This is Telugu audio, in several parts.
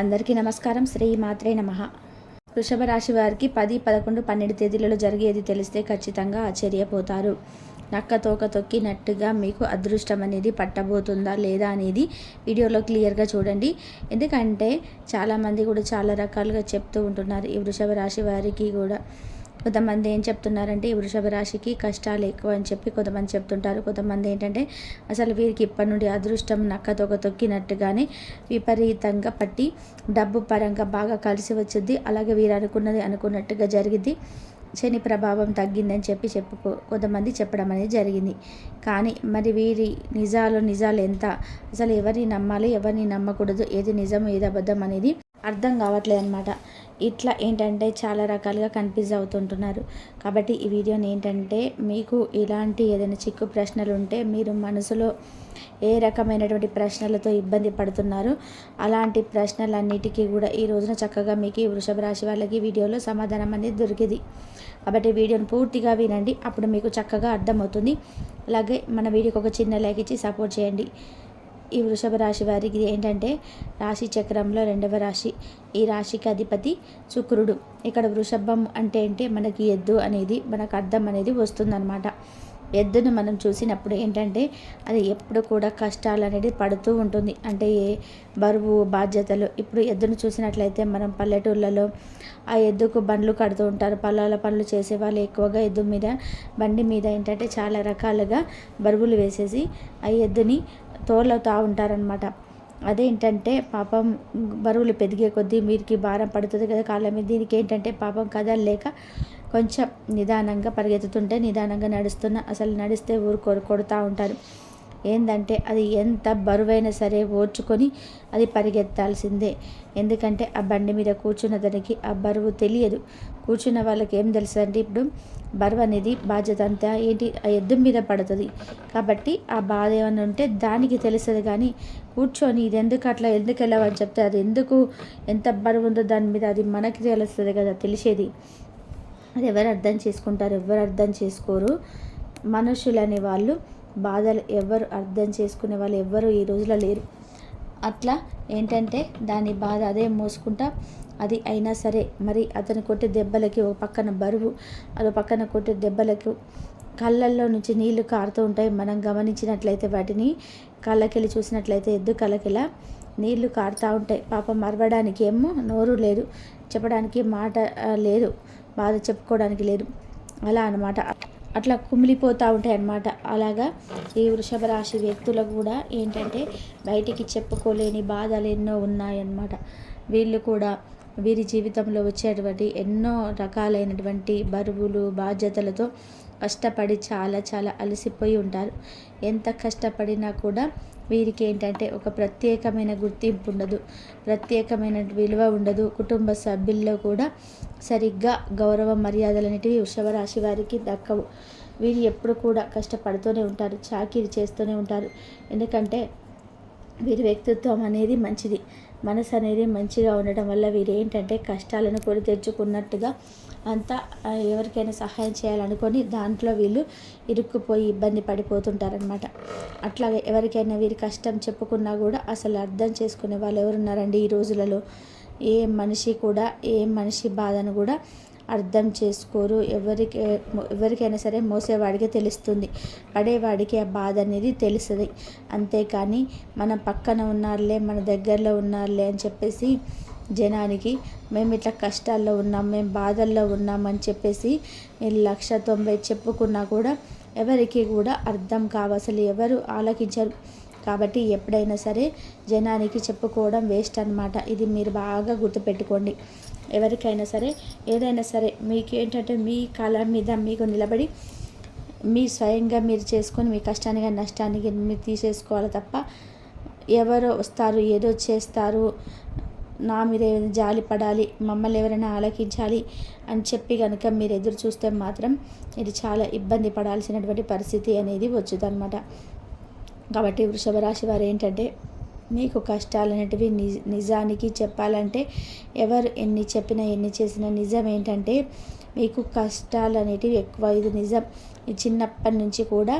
అందరికీ నమస్కారం. శ్రీ మాత్రే నమ. వృషభ రాశి వారికి పది పదకొండు పన్నెండు తేదీలలో జరిగేది తెలిస్తే ఖచ్చితంగా ఆశ్చర్యపోతారు. నక్క తోక తొక్కినట్టుగా మీకు అదృష్టం అనేది పట్టబోతుందా లేదా అనేది వీడియోలో క్లియర్గా చూడండి. ఎందుకంటే చాలామంది కూడా చాలా రకాలుగా చెప్తూ ఉంటున్నారు ఈ వృషభ రాశి వారికి కూడా. కొంతమంది ఏం చెప్తున్నారంటే ఈ వృషభ రాశికి కష్టాలు ఎక్కువ అని చెప్పి కొంతమంది చెప్తుంటారు. కొంతమంది ఏంటంటే అసలు వీరికి ఇప్పటి నుండి అదృష్టం నక్కతోక తొక్కినట్టుగానే విపరీతంగా పట్టి డబ్బు పరంగా బాగా కలిసి వచ్చింది అలాగే వీరు అనుకున్నది అనుకున్నట్టుగా జరిగింది శని ప్రభావం తగ్గిందని చెప్పి చెప్పుకో కొంతమంది చెప్పడం అనేది జరిగింది. కానీ మరి వీరి నిజాలు నిజాలు ఎంత? అసలు ఎవరిని నమ్మాలి ఎవరిని నమ్మకూడదు ఏది నిజం ఏది అబద్ధం అనేది అర్థం కావట్లేదు అనమాట ఇట్లా ఏంటంటే చాలా రకాలుగా కన్ఫ్యూజ్ అవుతుంటున్నారు. కాబట్టి ఈ వీడియోని ఏంటంటే మీకు ఇలాంటి ఏదైనా చిక్కు ప్రశ్నలు ఉంటే మీరు మనసులో ఏ రకమైనటువంటి ప్రశ్నలతో ఇబ్బంది పడుతున్నారు అలాంటి ప్రశ్నలన్నిటికీ కూడా ఈ రోజున చక్కగా మీకు ఈ వృషభ రాశి వాళ్ళకి వీడియోలో సమాధానం అనేది దొరికింది. కాబట్టి వీడియోని పూర్తిగా వినండి అప్పుడు మీకు చక్కగా అర్థమవుతుంది. అలాగే మన వీడియోకి ఒక చిన్న లైక్ ఇచ్చి సపోర్ట్ చేయండి. ఈ వృషభ రాశి వారికి ఏంటంటే రాశి చక్రంలో రెండవ రాశి. ఈ రాశికి అధిపతి శుక్రుడు. ఇక్కడ వృషభం అంటే అంటే మనకి ఎద్దు అనేది మనకు అర్థం అనేది వస్తుందన్నమాట. ఎద్దును మనం చూసినప్పుడు ఏంటంటే అది ఎప్పుడు కూడా కష్టాలు అనేది పడుతూ ఉంటుంది. అంటే ఏ బరువు బాధ్యతలు ఇప్పుడు ఎద్దును చూసినట్లయితే మనం పల్లెటూళ్ళలో ఆ ఎద్దుకు బండ్లు కడుతూ ఉంటారు. పొలాల పనులు చేసే వాళ్ళు ఎక్కువగా ఎద్దు మీద బండి మీద ఏంటంటే చాలా రకాలుగా బరువులు వేసేసి ఆ ఎద్దుని తోలుతూ ఉంటారనమాట అదేంటంటే పాపం బరువులు పెరిగే కొద్దీ వీరికి భారం పడుతుంది కదా కాళ్ళ మీద. దీనికి ఏంటంటే పాపం కదలలేక కొంచెం నిదానంగా పరిగెత్తుతుంటే నిదానంగా నడుస్తున్న అసలు నడిస్తే ఊరు కొడుతూ ఉంటారు. ఏంటంటే అది ఎంత బరువైనా సరే ఓర్చుకొని అది పరిగెత్తాల్సిందే. ఎందుకంటే ఆ బండి మీద కూర్చున్న దానికి ఆ బరువు తెలియదు. కూర్చున్న వాళ్ళకి ఏం తెలుసు అంటే ఇప్పుడు బరువు అనేది బాధ్యత అంతా ఏంటి? ఆ ఎద్దు మీద పడుతుంది. కాబట్టి ఆ బాధ ఏమైనా ఉంటే దానికి తెలుస్తుంది కానీ కూర్చొని ఇది ఎందుకు అట్లా ఎందుకు వెళ్ళావని చెప్తే అది ఎందుకు ఎంత బరువు ఉందో దాని మీద అది మనకి తెలుస్తుంది కదా తెలిసేది. అది ఎవరు అర్థం చేసుకుంటారు ఎవరు అర్థం చేసుకోరు. మనుషులు వాళ్ళు బాధలు ఎవరు అర్థం చేసుకునే వాళ్ళు ఎవ్వరు ఈ రోజులో లేరు. అట్లా ఏంటంటే దాని బాధ అదే మోసుకుంటా అది అయినా సరే మరి అతను కొట్టే దెబ్బలకి ఒక పక్కన బరువు అదో పక్కన కొట్టే దెబ్బలకు కళ్ళల్లో నుంచి నీళ్ళు కారుతూ ఉంటాయి. మనం గమనించినట్లయితే వాటిని కళ్ళకెళ్ళి చూసినట్లయితే ఎద్దు కళ్ళకెళ్ళ నీళ్ళు కారుతూ ఉంటాయి. పాపం మరవడానికి ఏమో నోరు లేదు చెప్పడానికి మాట లేదు బాధ చెప్పుకోవడానికి లేదు. అలా అనమాట అట్లా కుమిలిపోతూ ఉంటాయి అన్నమాట. అలాగా ఈ వృషభ రాశి వ్యక్తులకు కూడా ఏంటంటే బయటికి చెప్పుకోలేని బాధలు ఎన్నో ఉన్నాయన్నమాట. వీళ్ళు కూడా వీరి జీవితంలో వచ్చేటువంటి ఎన్నో రకాలైనటువంటి బరువులు బాధ్యతలతో కష్టపడి చాలా చాలా అలసిపోయి ఉంటారు. ఎంత కష్టపడినా కూడా వీరికి ఏంటంటే ఒక ప్రత్యేకమైన గుర్తింపు ఉండదు ప్రత్యేకమైన విలువ ఉండదు. కుటుంబ సభ్యుల్లో కూడా సరిగ్గా గౌరవ మర్యాదలు అనేటివి వృషభరాశి వారికి దక్కవు. వీరు ఎప్పుడు కూడా కష్టపడుతూనే ఉంటారు చాకిరి చేస్తూనే ఉంటారు. ఎందుకంటే వీరి వ్యక్తిత్వం అనేది మంచిది. మనసు అనేది మంచిగా ఉండటం వల్ల వీరు ఏంటంటే కష్టాలను కొని తెచ్చుకున్నట్టుగా అంతా ఎవరికైనా సహాయం చేయాలనుకొని దాంట్లో వీళ్ళు ఇరుక్కుపోయి ఇబ్బంది పడిపోతుంటారనమాట అట్లాగే ఎవరికైనా వీరి కష్టం చెప్పుకున్నా కూడా అసలు అర్థం చేసుకునే వాళ్ళు ఎవరున్నారండి ఈ రోజులలో? ఏ మనిషి కూడా ఏ మనిషి బాధను కూడా అర్థం చేసుకోరు. ఎవరికి ఎవరికైనా సరే మోసేవాడికి తెలుస్తుంది. పడేవాడికి ఆ బాధ అనేది తెలుస్తుంది. అంతేకాని మన పక్కన ఉన్నారులే మన దగ్గరలో ఉన్నారులే అని చెప్పేసి జనానికి మేము ఇట్లా కష్టాల్లో ఉన్నాం మేము బాధల్లో ఉన్నామని చెప్పేసి లక్ష తొంభై చెప్పుకున్నా కూడా ఎవరికి కూడా అర్థం కావు. అసలు ఎవరు ఆలకించరు. కాబట్టి ఎప్పుడైనా సరే జనానికి చెప్పుకోవడం వేస్ట్ అనమాట ఇది మీరు బాగా గుర్తుపెట్టుకోండి. ఎవరికైనా సరే ఏదైనా సరే మీకు ఏంటంటే మీ కాలం మీద మీకు నిలబడి మీ స్వయంగా మీరు చేసుకొని మీ కష్టానికి నష్టానికి మీరు తీసేసుకోవాలి తప్ప ఎవరో వస్తారు ఏదో చేస్తారు నా మీద ఏమైనా జాలి పడాలి మమ్మల్ని ఎవరైనా ఆలకించాలి అని చెప్పి కనుక మీరు ఎదురు చూస్తే మాత్రం ఇది చాలా ఇబ్బంది పడాల్సినటువంటి పరిస్థితి అనేది వచ్చుదన్నమాట. కాబట్టి వృషభ రాశి వారు ఏంటంటే మీకు కష్టాలు అనేటివి నిజానికి చెప్పాలంటే ఎవరు ఎన్ని చెప్పినా ఎన్ని చేసినా నిజం ఏంటంటే మీకు కష్టాలు అనేటివి ఎక్కువ. ఇది నిజం. ఈ చిన్నప్పటి నుంచి కూడా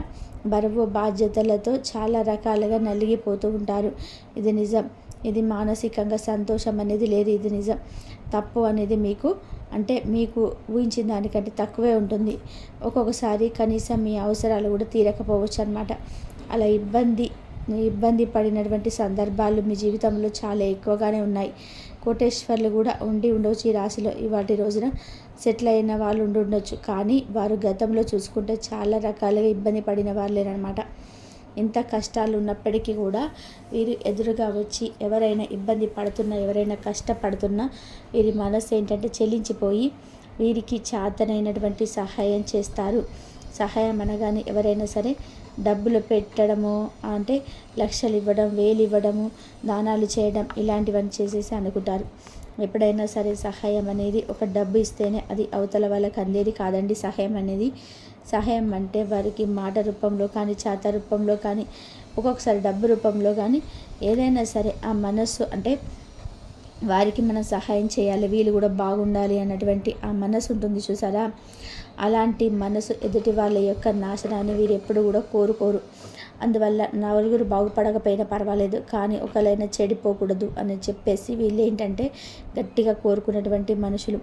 బరువు బాధ్యతలతో చాలా రకాలుగా నలిగిపోతూ ఉంటారు. ఇది నిజం. ఇది మానసికంగా సంతోషం అనేది లేదు ఇది నిజం. తప్పు అనేది మీకు అంటే మీకు ఊహించిన దానికంటే తక్కువే ఉంటుంది. ఒక్కొక్కసారి కనీసం మీ అవసరాలు కూడా తీరకపోవచ్చు అనమాట అలా ఇబ్బంది ఇబ్బంది పడినటువంటి సందర్భాలు మీ జీవితంలో చాలా ఎక్కువగానే ఉన్నాయి. కోటేశ్వర్లు కూడా ఉండి ఉండవచ్చు ఈ రాశిలో. ఇవాటి రోజున సెటిల్ అయిన వాళ్ళు ఉండి ఉండొచ్చు. కానీ వారు గతంలో చూసుకుంటే చాలా రకాలుగా ఇబ్బంది పడిన వాళ్ళేనమాట ఎంత కష్టాలు ఉన్నప్పటికీ కూడా వీరు ఎదురుగా వచ్చి ఎవరైనా ఇబ్బంది పడుతున్నా ఎవరైనా కష్టపడుతున్నా వీరి మనసు ఏంటంటే చెల్లించిపోయి వీరికి చాతనైనటువంటి సహాయం చేస్తారు. సహాయం అనగానే ఎవరైనా సరే డబ్బులు పెట్టడము అంటే లక్షలు ఇవ్వడం వేలు ఇవ్వడము దానాలు చేయడం ఇలాంటివన్నీ చేసేసి అనుకుంటారు. ఎప్పుడైనా సరే సహాయం అనేది ఒక డబ్బు ఇస్తేనే అది అవతల వాళ్ళకి అందేది కాదండి. సహాయం అనేది సహాయం అంటే వారికి మాట రూపంలో కానీ చేత రూపంలో కానీ ఒక్కొక్కసారి డబ్బు రూపంలో కానీ ఏదైనా సరే ఆ మనస్సు అంటే వారికి మనం సహాయం చేయాలి వీళ్ళు కూడా బాగుండాలి అన్నటువంటి ఆ మనసు ఉంటుంది చూసారా? అలాంటి మనసు ఎదుటి వాళ్ళ యొక్క నాశనాన్ని వీరు ఎప్పుడు కూడా కోరుకోరు. అందువల్ల నలుగురు బాగుపడకపోయినా పర్వాలేదు కానీ ఒకళ్ళైనా చెడిపోకూడదు అని చెప్పేసి వీళ్ళు ఏంటంటే గట్టిగా కోరుకున్నటువంటి మనుషులు.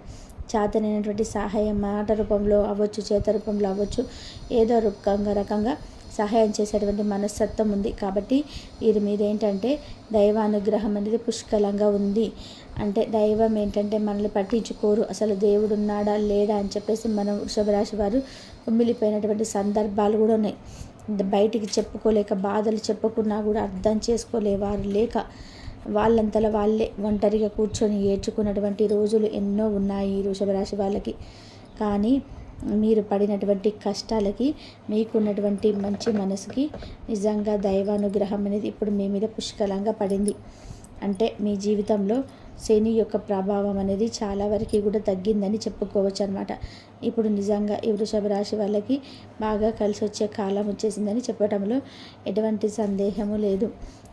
చేతనైనటువంటి సహాయం మాట రూపంలో అవ్వచ్చు చేత రూపంలో అవ్వచ్చు ఏదో రూపంగా రకంగా సహాయం చేసేటువంటి మనస్తత్వం ఉంది. కాబట్టి వీరి మీద ఏంటంటే దైవానుగ్రహం అనేది పుష్కలంగా ఉంది. అంటే దైవం ఏంటంటే మనల్ని పట్టించుకోరు. అసలు దేవుడు ఉన్నాడా లేడా అని చెప్పేసి మనం వృషభరాశి వారు కుమ్మిలిపోయినటువంటి సందర్భాలు కూడా ఉన్నాయి. బయటికి చెప్పుకోలేక బాధలు చెప్పుకున్నా కూడా అర్థం చేసుకోలేవారు లేక వాళ్ళంతలా వాళ్ళే ఒంటరిగా కూర్చొని ఏడ్చుకున్నటువంటి రోజులు ఎన్నో ఉన్నాయి ఈ వృషభరాశి వాళ్ళకి. కానీ మీరు పడినటువంటి కష్టాలకి మీకున్నటువంటి మంచి మనసుకి నిజంగా దైవానుగ్రహం అనేది ఇప్పుడు మీ మీద పుష్కలంగా పడింది. అంటే మీ జీవితంలో శని యొక్క ప్రభావం అనేది చాలా వరకు కూడా తగ్గిందని చెప్పుకోవచ్చు అనమాట ఇప్పుడు నిజంగా ఈ వృషభ రాశి వాళ్ళకి బాగా కలిసి వచ్చే కాలం వచ్చేసిందని చెప్పడంలో ఎటువంటి సందేహము లేదు.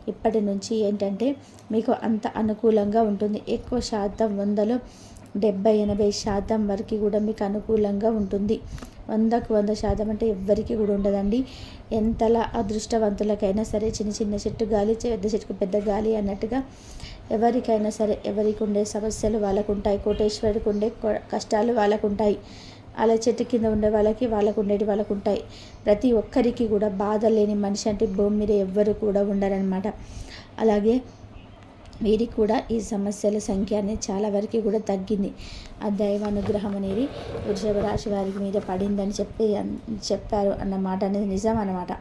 ఇప్పటి నుంచి ఏంటంటే మీకు అంత అనుకూలంగా ఉంటుంది. ఎక్కువ శాతం వందలో డెబ్బై ఎనభై శాతం వరకు కూడా మీకు అనుకూలంగా ఉంటుంది. వందకు వంద శాతం అంటే ఎవ్వరికి కూడా ఉండదండి. ఎంతలా అదృష్టవంతులకైనా సరే చిన్న చిన్న చెట్టు గాలి పెద్ద చెట్టుకు పెద్ద గాలి అన్నట్టుగా ఎవరికైనా సరే ఎవరికి ఉండే సమస్యలు వాళ్ళకు ఉంటాయి కోటేశ్వరికి ఉండే కష్టాలు వాళ్ళకు ఉంటాయి అలా చెట్టు కింద ఉండే వాళ్ళకి వాళ్ళకు ఉండేటి వాళ్ళకు ఉంటాయి. ప్రతి ఒక్కరికి కూడా బాధ లేని మనిషి అంటే భూమి మీద ఎవ్వరు కూడా ఉండరనమాట అలాగే వీరికి కూడా ఈ సమస్యల సంఖ్య అనేది చాలా వరకు కూడా తగ్గింది. ఆ దైవానుగ్రహం అనేది వృషభ రాశి వారికి మీద పడిందని చెప్పి చెప్పారు అన్నమాట అనేది నిజం అన్నమాట.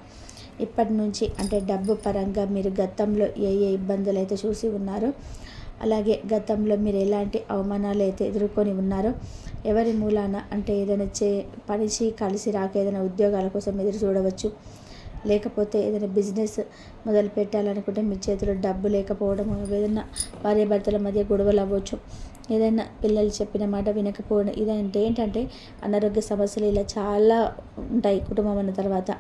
ఇప్పటి నుంచి అంటే డబ్బు పరంగా మీరు గతంలో ఏ ఏ ఇబ్బందులు అయితే చూసి ఉన్నారో అలాగే గతంలో మీరు ఎలాంటి అవమానాలు అయితే ఎదుర్కొని ఉన్నారో ఎవరి మూలాన అంటే ఏదైనా చే పనిచి కలిసి రాక ఏదైనా ఉద్యోగాల కోసం ఎదురు చూడవచ్చు. లేకపోతే ఏదైనా బిజినెస్ మొదలు పెట్టాలనుకుంటే మీ చేతిలో డబ్బు లేకపోవడం ఏదైనా భార్యాభర్తల మధ్య గొడవలు అవ్వచ్చు. ఏదైనా పిల్లలు చెప్పిన మాట వినకపోవడం ఇదంటే ఏంటంటే అనారోగ్య సమస్యలు ఇలా చాలా ఉంటాయి కుటుంబం అన్న తర్వాత.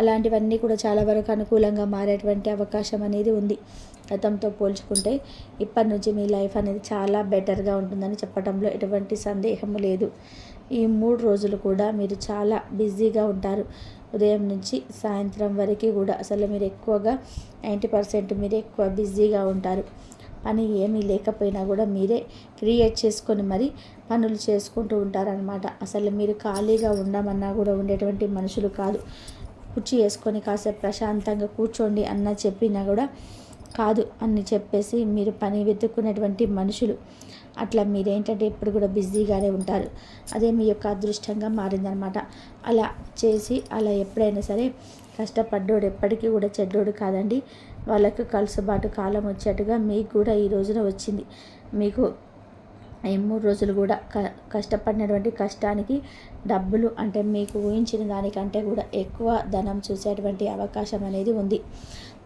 అలాంటివన్నీ కూడా చాలా వరకు అనుకూలంగా మారేటువంటి అవకాశం అనేది ఉంది. గతంతో పోల్చుకుంటే ఇప్పటి నుంచి మీ లైఫ్ అనేది చాలా బెటర్గా ఉంటుందని చెప్పడంలో ఎటువంటి సందేహము లేదు. ఈ మూడు రోజులు కూడా మీరు చాలా బిజీగా ఉంటారు. ఉదయం నుంచి సాయంత్రం వరకు కూడా అసలు మీరు ఎక్కువగా నైంటీ పర్సెంట్ మీరు ఎక్కువ బిజీగా ఉంటారు. పని ఏమీ లేకపోయినా కూడా మీరే క్రియేట్ చేసుకొని మరి పనులు చేసుకుంటూ ఉంటారనమాట అసలు మీరు ఖాళీగా ఉండమన్నా కూడా ఉండేటువంటి మనుషులు కాదు. కుర్చీ వేసుకొని కాసేపు ప్రశాంతంగా కూర్చోండి అన్న చెప్పినా కూడా కాదు అని చెప్పేసి మీరు పని వెతుక్కునేటువంటి మనుషులు. అట్లా మీరేంటంటే ఎప్పుడు కూడా బిజీగానే ఉంటారు. అదే మీ యొక్క అదృష్టంగా మారిందనమాట. అలా చేసి అలా ఎప్పుడైనా సరే కష్టపడ్డోడు ఎప్పటికీ కూడా చెడ్డోడు కాదండి. వాళ్ళకు కలుసుబాటు కాలం వచ్చేట్టుగా మీకు కూడా ఈ రోజున వచ్చింది. మీకు ఈ మూడు రోజులు కూడా క కష్టపడినటువంటి కష్టానికి డబ్బులు అంటే మీకు ఊహించిన దానికంటే కూడా ఎక్కువ ధనం చూసేటువంటి అవకాశం అనేది ఉంది.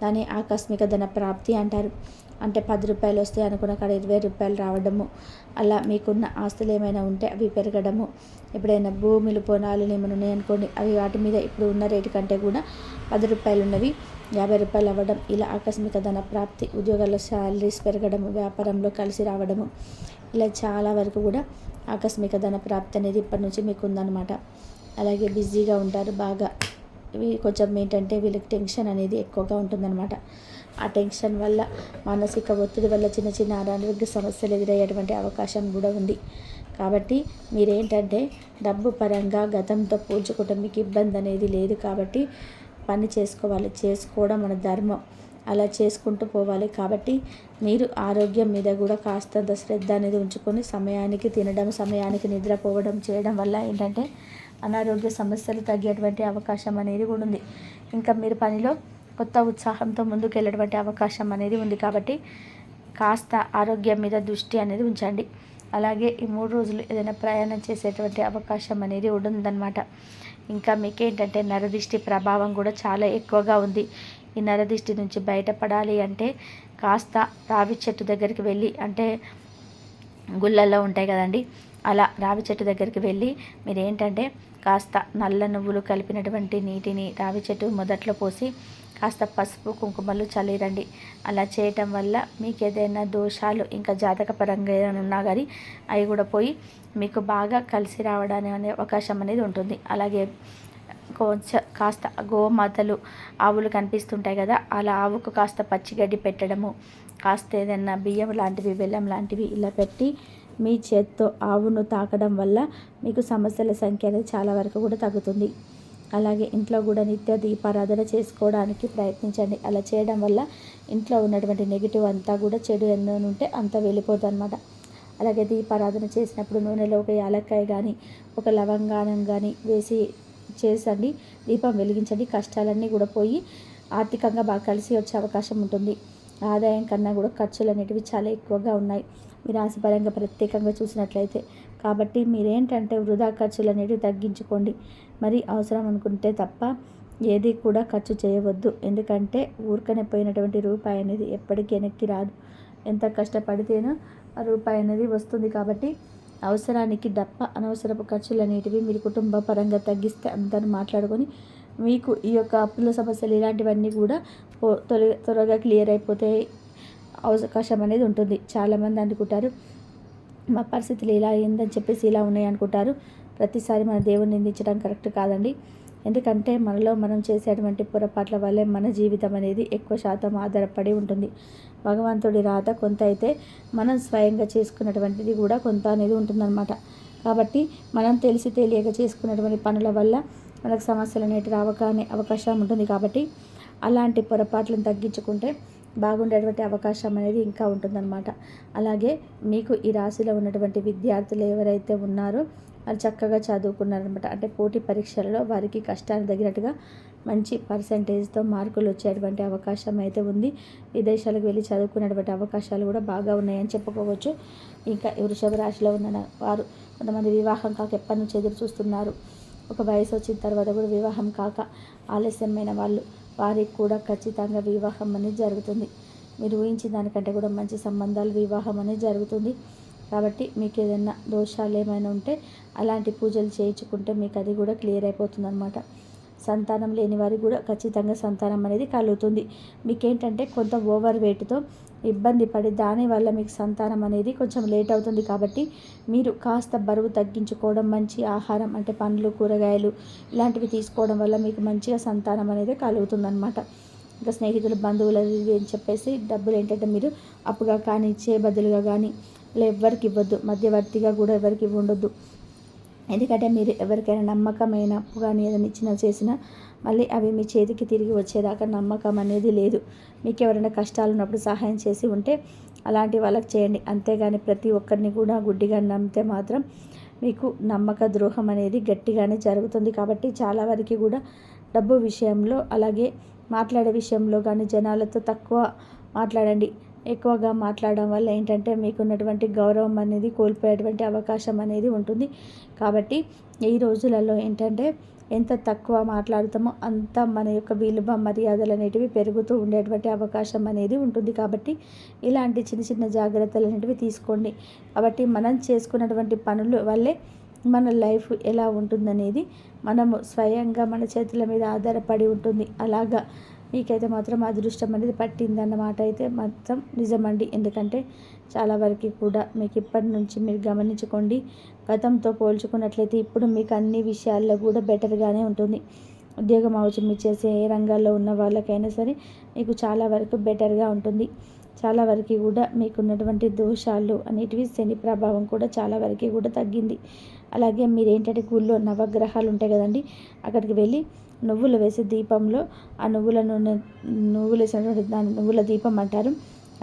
దాన్ని ఆకస్మిక ధన ప్రాప్తి అంటారు. అంటే పది రూపాయలు వస్తే అనుకున్న కాడ ఇరవై రూపాయలు రావడము. అలా మీకున్న ఆస్తులు ఏమైనా ఉంటే అవి పెరగడము. ఎప్పుడైనా భూములు పొనాలు ఏమైనా ఉన్నాయనుకోండి అవి వాటి మీద ఇప్పుడు ఉన్న రేటు కంటే కూడా పది రూపాయలు ఉన్నవి యాభై రూపాయలు అవ్వడం ఇలా ఆకస్మిక ధన ప్రాప్తి ఉద్యోగాల్లో శాలరీస్ పెరగడము వ్యాపారంలో కలిసి రావడము ఇలా చాలా వరకు కూడా ఆకస్మిక ధన ప్రాప్తి అనేది ఇప్పటి నుంచి మీకు ఉందన్నమాట అలాగే బిజీగా ఉంటారు బాగా కొంచెం ఏంటంటే వీళ్ళకి టెన్షన్ అనేది ఎక్కువగా ఉంటుందన్నమాట. ఆ టెన్షన్ వల్ల మానసిక ఒత్తిడి వల్ల చిన్న చిన్న అనారోగ్య సమస్యలు ఎదురయ్యేటువంటి అవకాశం కూడా ఉంది. కాబట్టి మీరేంటంటే డబ్బు పరంగా గతంతో పోల్చుకుంటే మీకు ఇబ్బంది అనేది లేదు కాబట్టి పని చేసుకోవాలి. చేసుకోవడం మన ధర్మం. అలా చేసుకుంటూ పోవాలి. కాబట్టి మీరు ఆరోగ్యం మీద కూడా కాస్తంత శ్రద్ధ అనేది ఉంచుకొని సమయానికి తినడం సమయానికి నిద్రపోవడం చేయడం వల్ల ఏంటంటే అనారోగ్య సమస్యలు తగ్గేటువంటి అవకాశం అనేది కూడా ఉంది. ఇంకా మీరు పనిలో కొత్త ఉత్సాహంతో ముందుకు వెళ్ళేటువంటి అవకాశం అనేది ఉంది కాబట్టి కాస్త ఆరోగ్యం మీద దృష్టి అనేది ఉంచండి. అలాగే ఈ మూడు రోజులు ఏదైనా ప్రయాణం చేసేటువంటి అవకాశం అనేది ఉంటుందన్నమాట ఇంకా మీకేంటంటే నరదిష్టి ప్రభావం కూడా చాలా ఎక్కువగా ఉంది. ఈ నరదిష్టి నుంచి బయటపడాలి అంటే కాస్త రావి చెట్టు దగ్గరికి వెళ్ళి అంటే గుళ్ళల్లో ఉంటాయి కదండి. అలా రావి చెట్టు దగ్గరికి వెళ్ళి మీరు ఏంటంటే కాస్త నల్ల నువ్వులు కలిపినటువంటి నీటిని రావి చెట్టు మొదట్లో పోసి కాస్త పసుపు కుంకుమలు చల్లిరండి. అలా చేయటం వల్ల మీకు ఏదైనా దోషాలు ఇంకా జాతకపరంగా ఏదైనా ఉన్నా కానీ అవి కూడా పోయి మీకు బాగా కలిసి రావడానికి అనే అవకాశం అనేది ఉంటుంది. అలాగే కొంచెం కాస్త గోమాతలు ఆవులు కనిపిస్తుంటాయి కదా అలా ఆవుకు కాస్త పచ్చిగడ్డి పెట్టడము కాస్త ఏదైనా బియ్యం లాంటివి బెల్లం లాంటివి ఇలా పెట్టి మీ చేత్తో ఆవును తాకడం వల్ల మీకు సమస్యల సంఖ్య అనేది చాలా వరకు కూడా తగ్గుతుంది. అలాగే ఇంట్లో కూడా నిత్య దీపారాధన చేసుకోవడానికి ప్రయత్నించండి. అలా చేయడం వల్ల ఇంట్లో ఉన్నటువంటి నెగిటివ్ అంతా కూడా చెడు ఎన్నో ఉంటే అంత వెళ్ళిపోతుంది అనమాట అలాగే దీపారాధన చేసినప్పుడు నూనెలో ఒక యాలక్కాయ కానీ ఒక లవంగానం కానీ వేసి చేసండి. దీపం వెలిగించండి. కష్టాలన్నీ కూడా పోయి ఆర్థికంగా బాగా కలిసి వచ్చే అవకాశం ఉంటుంది. ఆదాయం కన్నా కూడా ఖర్చులు అనేటివి చాలా ఎక్కువగా ఉన్నాయి. మీ రాశిపరంగా ప్రత్యేకంగా చూసినట్లయితే. కాబట్టి మీరేంటంటే వృధా ఖర్చులు అనేవి తగ్గించుకోండి. మరి అవసరం అనుకుంటే తప్ప ఏది కూడా ఖర్చు చేయవద్దు. ఎందుకంటే ఊరికనే పోయినటువంటి రూపాయి అనేది ఎప్పటికీ వెనక్కి రాదు. ఎంత కష్టపడితేనో ఆ రూపాయి అనేది వస్తుంది కాబట్టి అవసరానికి తప్ప అనవసరపు ఖర్చులు అనేటివి మీరు కుటుంబ పరంగా తగ్గిస్తే అందరూ మాట్లాడుకొని మీకు ఈ యొక్క అప్పుల సమస్యలు ఇలాంటివన్నీ కూడా త్వరగా క్లియర్ అయిపోతాయి. అవకాశం అనేది ఉంటుంది. చాలామంది అనుకుంటారు మా పరిస్థితులు ఇలా అయిందని చెప్పేసి ఇలా ఉన్నాయి అనుకుంటారు. ప్రతిసారి మన దేవుని నిందించడం కరెక్ట్ కాదండి. ఎందుకంటే మనలో మనం చేసేటువంటి పొరపాట్ల వల్లే మన జీవితం అనేది ఎక్కువ శాతం ఆధారపడి ఉంటుంది. భగవంతుడి రాత కొంత అయితే మనం స్వయంగా చేసుకున్నటువంటిది కూడా కొంత అనేది ఉంటుందన్నమాట. కాబట్టి మనం తెలిసి తెలియక చేసుకున్నటువంటి పనుల వల్ల మనకు సమస్యలు అనేవి రావకానే అవకాశం ఉంటుంది కాబట్టి అలాంటి పొరపాట్లను తగ్గించుకుంటే బాగుండేటువంటి అవకాశం అనేది ఇంకా ఉంటుందన్నమాట. అలాగే మీకు ఈ రాశిలో ఉన్నటువంటి విద్యార్థులు ఎవరైతే ఉన్నారో వాళ్ళు చక్కగా చదువుకున్నారనమాట అంటే పోటీ పరీక్షలలో వారికి కష్టానికి తగినట్టుగా మంచి పర్సంటేజ్తో మార్కులు వచ్చేటువంటి అవకాశం అయితే ఉంది. విదేశాలకు వెళ్ళి చదువుకునేటువంటి అవకాశాలు కూడా బాగా ఉన్నాయని చెప్పుకోవచ్చు. ఇంకా వృషభ రాశిలో ఉన్న వారు కొంతమంది వివాహం కాక ఎప్పటి నుంచి ఎదురు చూస్తున్నారు? ఒక వయసు వచ్చిన తర్వాత కూడా వివాహం కాక ఆలస్యమైన వాళ్ళు వారికి కూడా ఖచ్చితంగా వివాహం అనేది జరుగుతుంది. మీరు ఊహించిన దానికంటే కూడా మంచి సంబంధాలు వివాహం అనేది జరుగుతుంది. కాబట్టి మీకు ఏదైనా దోషాలు ఏమైనా ఉంటే అలాంటి పూజలు చేయించుకుంటే మీకు అది కూడా క్లియర్ అయిపోతుంది అనమాట సంతానం లేని వారికి కూడా ఖచ్చితంగా సంతానం అనేది కలుగుతుంది. మీకేంటంటే కొంత ఓవర్ వెయిట్తో ఇబ్బంది పడి దానివల్ల మీకు సంతానం అనేది కొంచెం లేట్ అవుతుంది కాబట్టి మీరు కాస్త బరువు తగ్గించుకోవడం మంచి ఆహారం అంటే పండ్లు కూరగాయలు ఇలాంటివి తీసుకోవడం వల్ల మీకు మంచిగా సంతానం అనేది కలుగుతుందన్నమాట. ఇంకా స్నేహితులు బంధువులు అని చెప్పేసి డబ్బులు ఏంటంటే మీరు అప్పుగా కానీ ఇచ్చే బదులుగా కానీ ఇలా ఎవరికి ఇవ్వద్దు. మధ్యవర్తిగా కూడా ఎవరికి ఇవ్వండొద్దు. ఎందుకంటే మీరు ఎవరికైనా నమ్మకమైన అప్పు కానీ ఏదైనా ఇచ్చినా చేసినా మళ్ళీ అవి మీ చేతికి తిరిగి వచ్చేదాకా నమ్మకం అనేది లేదు. మీకు ఎవరైనా కష్టాలు ఉన్నప్పుడు సహాయం చేసి ఉంటే అలాంటి వాళ్ళకి చేయండి. అంతేగాని ప్రతి ఒక్కరిని కూడా గుడ్డిగా నమ్మితే మాత్రం మీకు నమ్మక ద్రోహం అనేది గట్టిగానే జరుగుతుంది. కాబట్టి చాలా వరకు కూడా డబ్బు విషయంలో అలాగే మాట్లాడే విషయంలో కానీ జనాలతో తక్కువ మాట్లాడండి. ఎక్కువగా మాట్లాడడం వల్ల ఏంటంటే మీకున్నటువంటి గౌరవం అనేది కోల్పోయేటువంటి అవకాశం అనేది ఉంటుంది. కాబట్టి ఈ రోజులలో ఏంటంటే ఎంత తక్కువ మాట్లాడుతామో అంత మన యొక్క విలువ మర్యాదలు అనేటివి పెరుగుతూ ఉండేటువంటి అవకాశం అనేది ఉంటుంది. కాబట్టి ఇలాంటి చిన్న చిన్న జాగ్రత్తలు అనేటివి తీసుకోండి. కాబట్టి మనం చేసుకున్నటువంటి పనుల వల్లే మన లైఫ్ ఎలా ఉంటుందనేది మనము స్వయంగా మన చేతుల మీద ఆధారపడి ఉంటుంది. అలాగా మీకైతే మాత్రం అదృష్టం అనేది పట్టిందన్నమాట. అయితే మాత్రం నిజమండి. ఎందుకంటే చాలా వరకు కూడా మీకు ఇప్పటి నుంచి మీరు గమనించుకోండి. గతంతో పోల్చుకున్నట్లయితే ఇప్పుడు మీకు అన్ని విషయాల్లో కూడా బెటర్గానే ఉంటుంది. ఉద్యోగం అవసరం మీరు చేసే ఏ రంగాల్లో ఉన్న వాళ్ళకైనా సరే మీకు చాలా వరకు బెటర్గా ఉంటుంది. చాలా వరకు కూడా మీకు ఉన్నటువంటి దోషాలు అనేటివి శని ప్రభావం కూడా చాలా వరకు కూడా తగ్గింది. అలాగే మీరు ఏంటంటే గుళ్ళో నవగ్రహాలు ఉంటాయి కదండి. అక్కడికి వెళ్ళి నువ్వులు వేసి దీపంలో ఆ నువ్వుల నూనె నువ్వులు వేసినటువంటి దాని నువ్వుల దీపం అంటారు.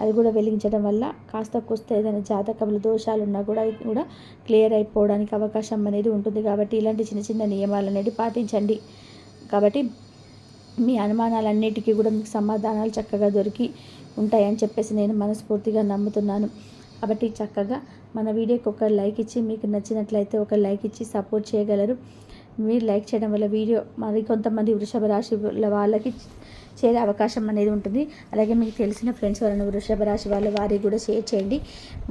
అది కూడా వెలిగించడం వల్ల కాస్త కొస్త ఏదైనా జాతకంలో దోషాలు ఉన్నా కూడా కూడా క్లియర్ అయిపోవడానికి అవకాశం అనేది ఉంటుంది. కాబట్టి ఇలాంటి చిన్న చిన్న నియమాలు అనేది పాటించండి. కాబట్టి మీ అనుమానాలన్నిటికీ కూడా మీకు సమాధానాలు చక్కగా దొరికి ఉంటాయని చెప్పేసి నేను మనస్ఫూర్తిగా నమ్ముతున్నాను. కాబట్టి చక్కగా మన వీడియోకి ఒక లైక్ ఇచ్చి మీకు నచ్చినట్లయితే ఒక లైక్ ఇచ్చి సపోర్ట్ చేయగలరు. మీరు లైక్ చేయడం వల్ల వీడియో మరి కొంతమంది వృషభ రాశి వాళ్ళకి చేరే అవకాశం అనేది ఉంటుంది. అలాగే మీకు తెలిసిన ఫ్రెండ్స్ వాళ్ళను వృషభ రాశి వాళ్ళ వారికి కూడా షేర్ చేయండి.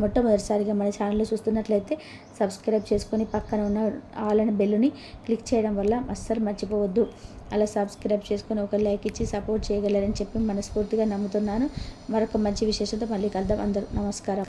మొట్టమొదటిసారిగా మన ఛానల్లో చూస్తున్నట్లయితే సబ్స్క్రైబ్ చేసుకొని పక్కన ఉన్న ఆలన బెల్లుని క్లిక్ చేయడం వల్ల అస్సలు మర్చిపోవద్దు. అలా సబ్స్క్రైబ్ చేసుకొని ఒక లైక్ ఇచ్చి సపోర్ట్ చేయగలరని చెప్పి మనస్ఫూర్తిగా నమ్ముతున్నాను. మరొక మంచి విశేషంతో మళ్ళీ కలుద్దాం. అందరూ నమస్కారం.